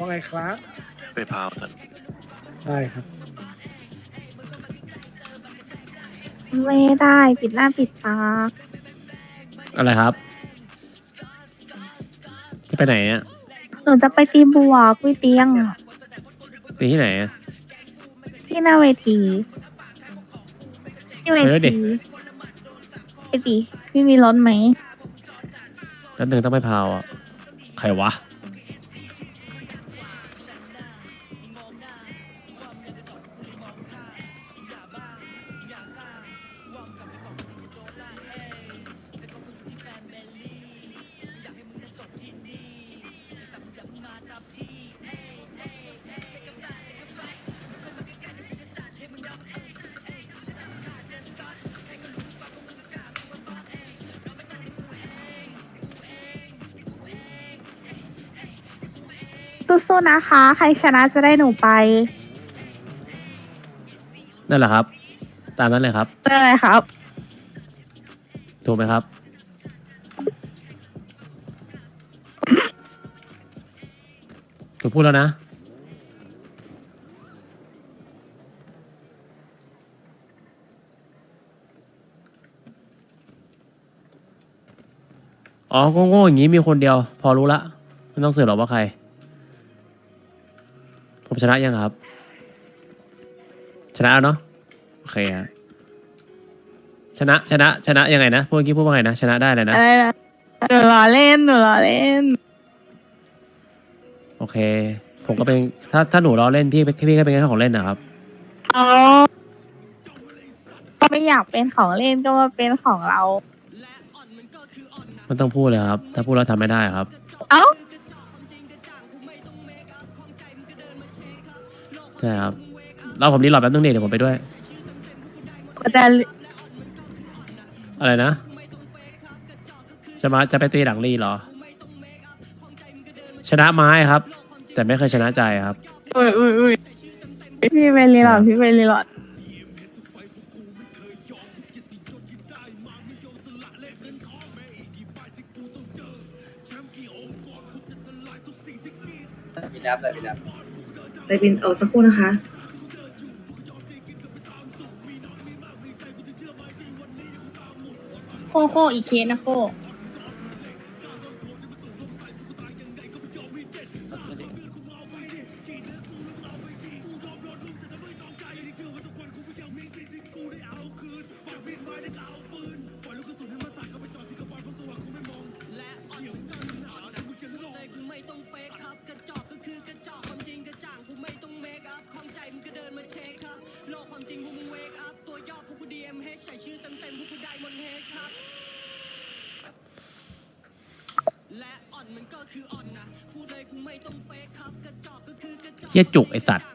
ว่าไงครับไปพาวกันได้ครับ ไม่ได้ปิดหน้าปิดตาอะไรครับ จะไปไหนอะหนูจะไปตีบัวกุ้ยเตียง ตีที่ไหนอะที่หน้าเวทีที่เวไปด้วยดิ ทีไปดิพี่มีรถไหมแป๊บนึงต้องไปพาวอะใครวะ สู้ๆนะคะ ใครชนะจะได้หนูไปนั่นแหละครับ ตามนั้นเลยครับ ได้เลยครับ ถูกไหมครับถูกพูดแล้วนะ อ๋อโง่ๆอย่างนี้มีคนเดียว พอรู้ละ ไม่ต้องสืบหรอกว่าใครผม ชนะยังครับ ชนะแล้วเนาะโอเคฮะชนะชนะ ชนะยังไงนะพูดเมื่อกี้พูดว่าไงนะชนะได้เลยนะ อะไรนะหนูรอเล่นหนูรอเล่น โอเค ผมก็เป็นถ้าถ้าหนูล้อเล่นพี่พี่ก็เป็นแค่ของเล่นนะครับ อ๋อไม่อยากเป็นของเล่นก็มาเป็นของเรา มันต้องพูดเลยครับ ถ้าพูดแล้วทำไม่ได้ครับ เอ้า ใช่ครับเราผมรีโหลอดแป๊บนึงดิเดี๋ยวผมไปด้วย ก็จะอะไรนะจะมาจะไปตีหลังรีเหรอ ชนะไม้ครับ แต่ไม่เคยชนะใจครับ อุ้ยอุ้ยอุ้ยพี่เวลีหลอดพี่เวลีหลอดพี่นับเลยพี่นับ ไปบินเอาสักครู่นะคะโคโคอีกเคสนะโค เฮียจุกไอสัตว์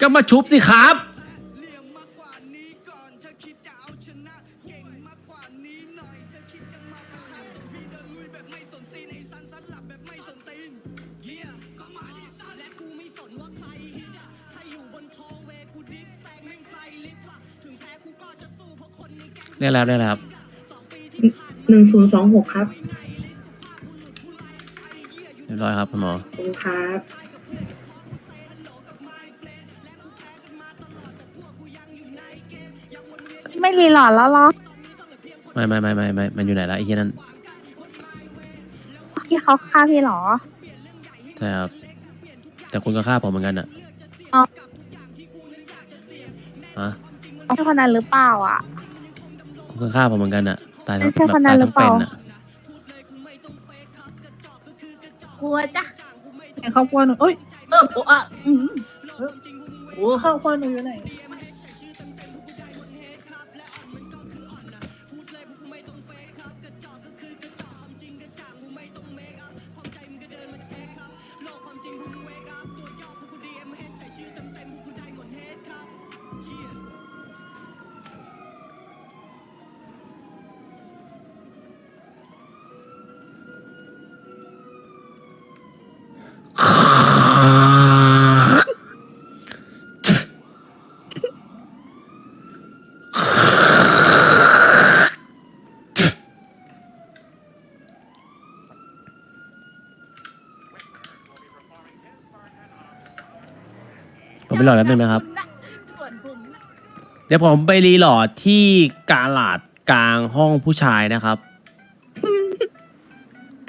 ก็มาชุบสิครับ ได้แล้วได้แล้วครับหนึ่งศูนย์สองหกครับเรียบร้อยครับคุณหมอขอบคุณครับ ไม่รีหลอดแล้วเหรอไม่ไม่ไม่ไม่ไม่มันอยู่ไหนละไอ้เหี้ยนั่นที่เขาฆ่าพี่เหรอใช่ครับแต่คุณก็ฆ่าผมเหมือนกันอะ ใช่คนนั้นหรือเปล่าอะคุณก็ฆ่าผมเหมือนกันอะตายทั้งไม่ใช่แบบคนนั้ตายนหรืทั้องเปเป็ล่า นอะกลัวจ้ะไหนครอบครัวหนูเอ้ยเออโอ้อะอืมโอ้ครอบครัวหนูอยู่ไหน ผมไปรอแป๊บนึงนะครับส่วนผมนะเดี๋ยวผมไปรีโหลอดที่กาลาดกลางห้องผู้ชายนะครับ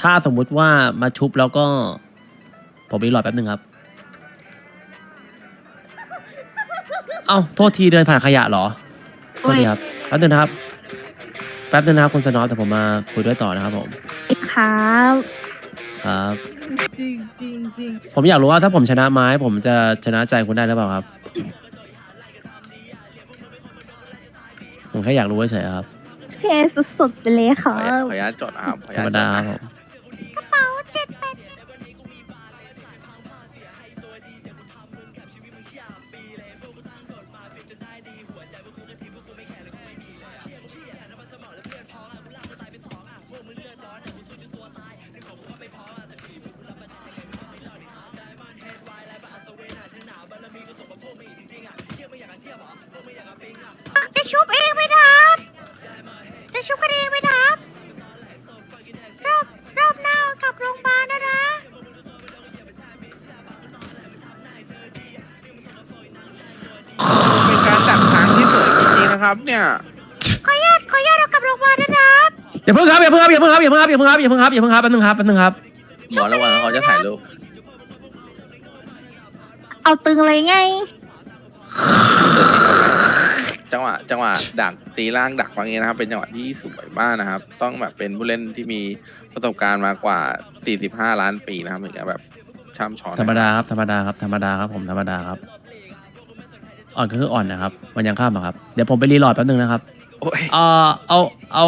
ถ้าสมมุติว่ามาชุบแล้วก็ ผมรีโหลอดแป๊บนึงครับ เอ้าโทษทีเดินผ่านขยะเหรอ โทษทีครับ แป๊บนึงนะครับ แป๊บนึงนะครับคุณสนอตแต่ผมมาคุยด้วยต่อนะครับผม ครับ ครับ จริงจริงจริงผมอยากรู้ว่าถ้าผมชนะไม้ ผมจะชนะใจคุณได้หรือเปล่าครับ ผมแค่อยากรู้เฉยๆครับเท่สุดๆไปเลยคขอรัอนุญาตขอบอนุญาตจดนะครับขออธรนุรมญาตจดาดครับนะผม เนี่ยขออนุญาตขออนุญาตเรากลับโรงพยาบาลนะครับอย่าเพิ่งครับอย่าเพิ่งครับอย่าเพิ่งครับอย่าเพิ่งครับอย่าเพิ่งครับอย่าเพิ่งครับอย่าเพิ่งครับแป๊บนึงครับแป๊บนึงครับหมอระวังเขาจะถ่ายรูปเอาตึงเลยไง จังหวะจังหวะดักตีล่างดักวางเงี้ยนะครับ เป็นจังหวะที่สวยมากนะครับ ต้องแบบเป็นผู้เล่นที่มีประสบการณ์มากกว่า 45 ล้านปีนะครับถึงจะแบบช่ำชอง ธรรมดาครับธรรมดาครับธรรมดาครับผมธรรมดาครับ อ่อนก็คืออ่อนนะครับ มันยังข้ามอะครับ เดี๋ยวผมไปรีโหลอดแป๊บนึงนะครับ โอ้ยเอ่อเอาเอา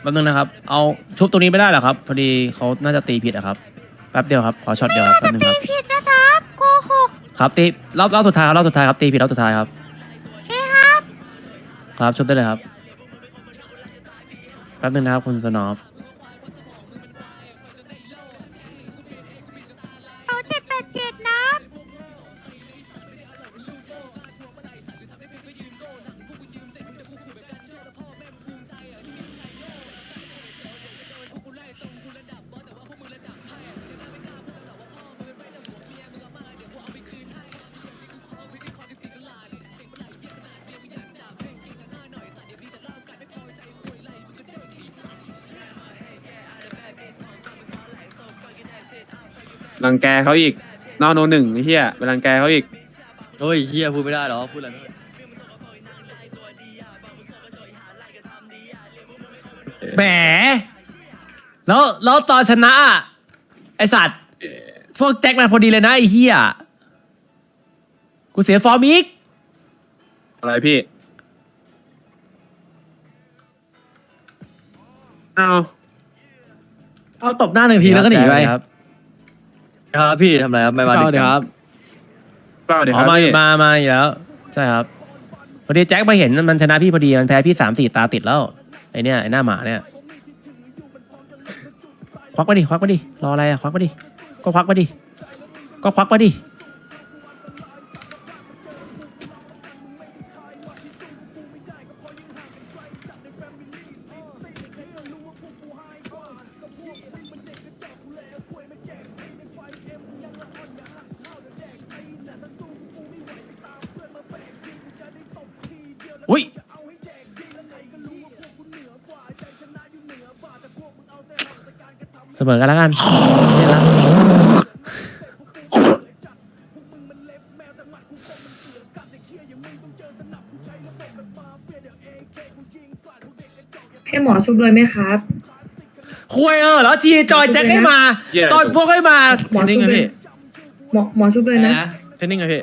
แป๊บนึงนะครับ เอาชุบตรงนี้ไม่ได้เหรอครับ พอดีเขาน่าจะตีผิดอะครับ แป๊บเดียวครับ ขอช็อตเดียวครับแป๊บนึงครับ ผิดนะครับโกหกครับตีรอบรอบสุดท้ายครับรอบสุดท้ายครับตีผิดรอบสุดท้ายครับ ใช่ครับ ครับชุบได้เลยครับ แป๊บนึงนะครับคุณสนอป รังแกเขาอีกนอกโนหนึ่งไอ้เฮียไปรังแกเขาอีกโอ้ยเฮียพูดไม่ได้หรอพูดอะไรไม่ได้แหม แล้วแล้วตอนชนะอะไอสัตว์ พวกแจ็คมาพอดีเลยนะไอเฮียกูเสียฟอร์มอีก อะไรพี่เอาเอาตบหน้าหนึ่งทีแล้วก็หนีไปครับ ครับพี่ทำอะไรครับไม่มาดึกจังเปล่าเดี๋ยวอ๋คอรับมาพี่มามาอีกแล้ว ใช่ครับ พอดีแจ็คมาเห็นมันชนะพี่พอดีมันแพ้พี่สามสี่ตาติดแล้วไอเนี่ยไอหน้าหมาเนี่ยควักมาดิควักมาดิรออะไรอะควักมาดิก็ควักมาดิก็ควักมาดิ สมอกันแล้วกันเนี่ยนะให้หมอชุบเลยไหมครับ คุยเออแล้วทีจอยแจ็คให้มา เหี้ยตอนพวกให้มาหมอชุบเลยหมอหมอชุบเลยนะ เทรนนิ่งไงพี่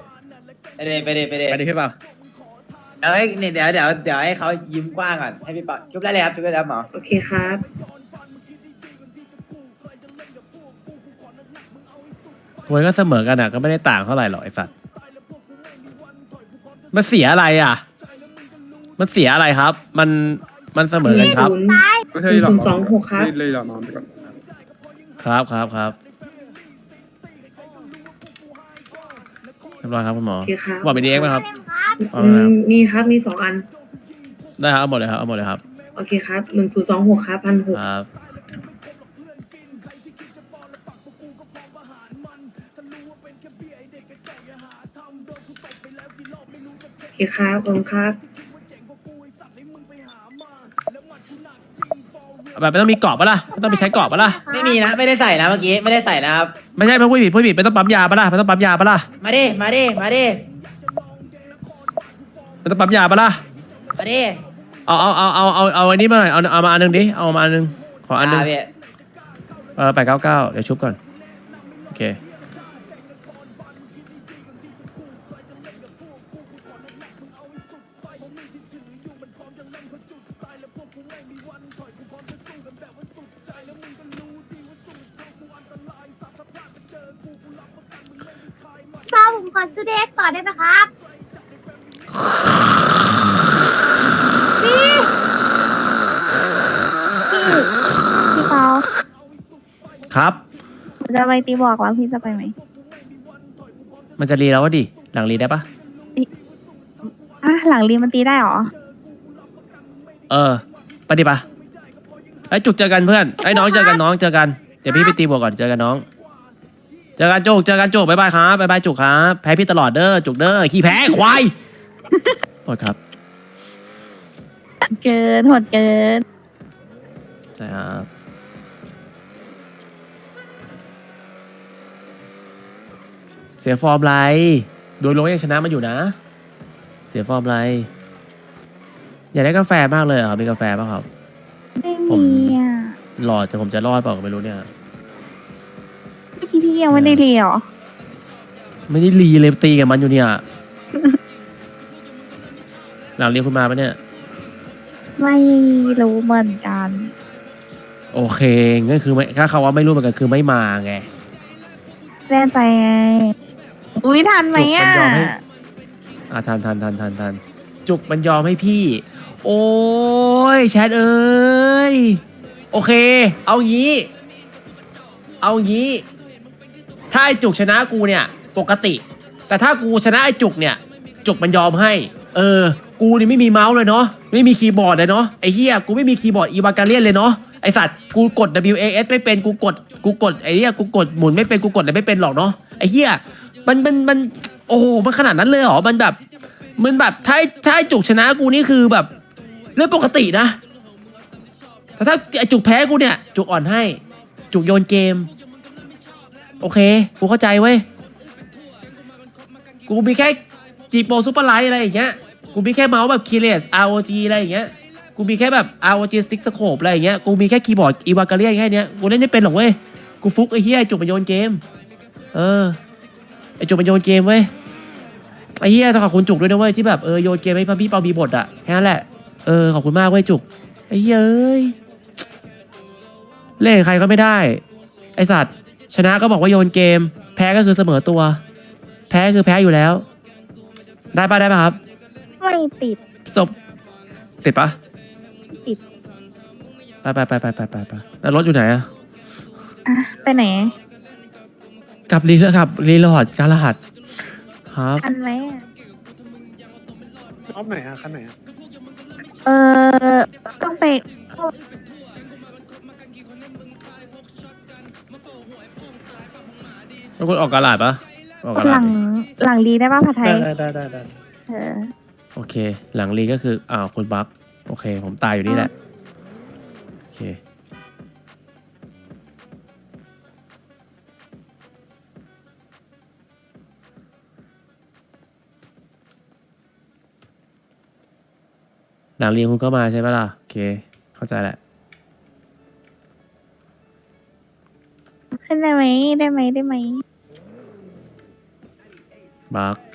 ไปเดไปเดไปเดไปดิพี่เปล่าเดี๋ยวให้เนี่ยเดี๋ยวเดี๋ยวเดี๋ยวให้เขายิ้มกว้างก่อนให้พี่ปอชุบได้เลยครับชุบได้แล้วหมอโอเคครับ คุยก็เสมอกันอะก็ไม่ได้ต่างเท่าไหร่หรอกไอสัตว์มันเสียอะไรอะ มันเสียอะไรครับ มันมันเสมอกันครับศูนย์ไม่ใช่หรอกหนึ่งศูนย์สองหกครับเลยหรอกนอนไปก่อนครับครับครับเรียบร้อยครับคุณหมอโอเคครับบอกเป็นดีเอ็กไหมครับเอาอืไหมครับมมีครับมีสองอัน ได้ครับเอาหมดเลยครับเอาหมดเลยครับโอเคครับหนึ่งศูนย์สองหกครับพันหก ครับ เคครับขอบคุณครับแบบไม่ต้องมีเกาะปะล่ะไม่ต้องไปใช้เกาะปะล่ะไม่มีนะไม่ได้ใส่นะเมื่อกี้ไม่ได้ใส่นะครับไม่ใช่ไม่พูดผิดพูดผิดไม่ต้องปั๊มยาปะล่ะไม่ต้องปั๊มยาปะล่ะมาดิมาดิมาดิไม่ต้องปั๊มยาปะล่ะมาดิเอาเอาเอาเอาเอาเอาอันนี้มาหน่อยเอาเอามาอันหนึงดิเอามาอันหนึงขออันหนึงาพี่เออแปดเก้าเก้าเดี๋ยวชุบก่อนโอเค อซื้อเด็กต่อได้ไหมครับพี่พี่พี่เปาครับ จะไปตีบอกแล้วพี่จะไปไหมมันจะรีแล้วก็ดิ หลังรีได้ปะอะหลังรีมันตีได้เหรอ เออไปดิปะไอ้จุกเจอกันเพื่อนไอ้น้องเจอกันน้องเจอกัน เดี๋ยวพี่ไปตีบวกก่อนเจอกันน้อง เจอกันจุกเจอกันจุกบายบายครับบายบายจุกครับแพ้พี่ตลอดเด้อจุกเด้อขี้แพ้ควายโทษครับเกินโหดเกิน ใช่ครับเสียฟอร์มไรโดยรวมยังชนะมาอยู่นะ เสียฟอร์มไรอยากได้กาแฟมากเลยเหรอครับมีกาแฟป่ะครับ ไม่ผมมีอะ หลอดแต่ผมจะรอดเปล่าก็ไม่รู้เนี่ย เมื่อกี้พี่ยังไม่ได้เรียนเหรอไม่ได้รีเลยตีกับมันอยู่เนี่ย หลังเรียนคุณมาปะเนี่ย ไม่รู้เหมือนกันโอเคงั้นคือไม่ถ้าเขาว่าไม่รู้เหมือนกันคือไม่มาไง แน่ใจไงอุ้ยทันไหมอะจุกมันยอมให้ อะทันทันทันทันทันจุกมันยอมให้พี่ โอ้ยแชทเอ้ย โอเค เอางี้ เอางี้ ถ้าไอจุกชนะกูเนี่ยปกติ แต่ถ้ากูชนะไอ้จุกเนี่ย จุกมันยอมให้ เออ กูนี่ไม่มีเมาส์เลยเนาะไม่มีคีย์บอร์ดเลยเนาะไอ้เฮียกูไม่มีคีย์บอร์ดอีวากาเลียนเลยเนาะไอสัตว์กูกด W A S ไม่เป็นกูกดกูกดไอ้เฮียกูกดหมุนไม่เป็นกูกดอะไรไม่เป็นหรอกเนาะไอ้เฮียมันมันมันโอ้โหมันขนาดนั้นเลยเหรอมันแบบมันแบบถ้าถ้าจุกชนะกูนี่คือแบบเรื่องปกตินะแต่ถ้าไอจุกแพ้กูเนี่ย จุกอ่อนให้ จุกโยนเกม โอเค กูเข้าใจเว้ย กูมีแค่จีโปซูเปอร์ไลท์อะไรอย่างเงี้ย กูมีแค่เมาส์แบบคีเลส ROG อะไรอย่างเงี้ย กูมีแค่แบบ ROG Stick Scope อะไรอย่างเงี้ย กูมีแค่คีย์บอร์ดอีวากาเลียแค่เนี้ย กูเล่นไม่เป็นหรอกเว้ย กูฟุกไอ้เหี้ยจุกมันโยนเกม เออ ไอ้จุกมันโยนเกมเว้ย ไอ้เหี้ยต้องขอบคุณจุกด้วยนะเว้ยที่แบบเออโยนเกมให้พี่เปามีบทอะแค่นั้นแหละ เออขอบคุณมากเว้ยจุก ไอ้เหี้ยเอ้ยเล่นใครก็ไม่ได้ ไอสัตว์ ชนะก็บอกว่าโยนเกม แพ้ก็คือเสมอตัว แพ้คือแพ้อยู่แล้ว ได้ปะได้ปะครับไม่ติด ศพติดปะติด ไปไปไปไปไปไปไปแล้วรถอยู่ไหนอะอะ ไปไหนกลับรีแล้วครับรีโหลดการรหัสครับ ทันไหมอะรอบไหนอะคันไหนอะเออต้องไป เข้าแล้วคุณออกการรหัสปะออกการหรหัลัสงดิหลังรีได้ป่ะผัดไทยได้ได้ได้ได้เออโอเค หลังรีก็คืออ้าวคุณบัฟโอเค ผมตายอยู่นี่แหละโอเคหลังเรียนคุณก็มาใช่ไหมล่ะโอเค เข้าใจแหละ ขึ้นได้ไหมได้ไหมได้ไหม บัก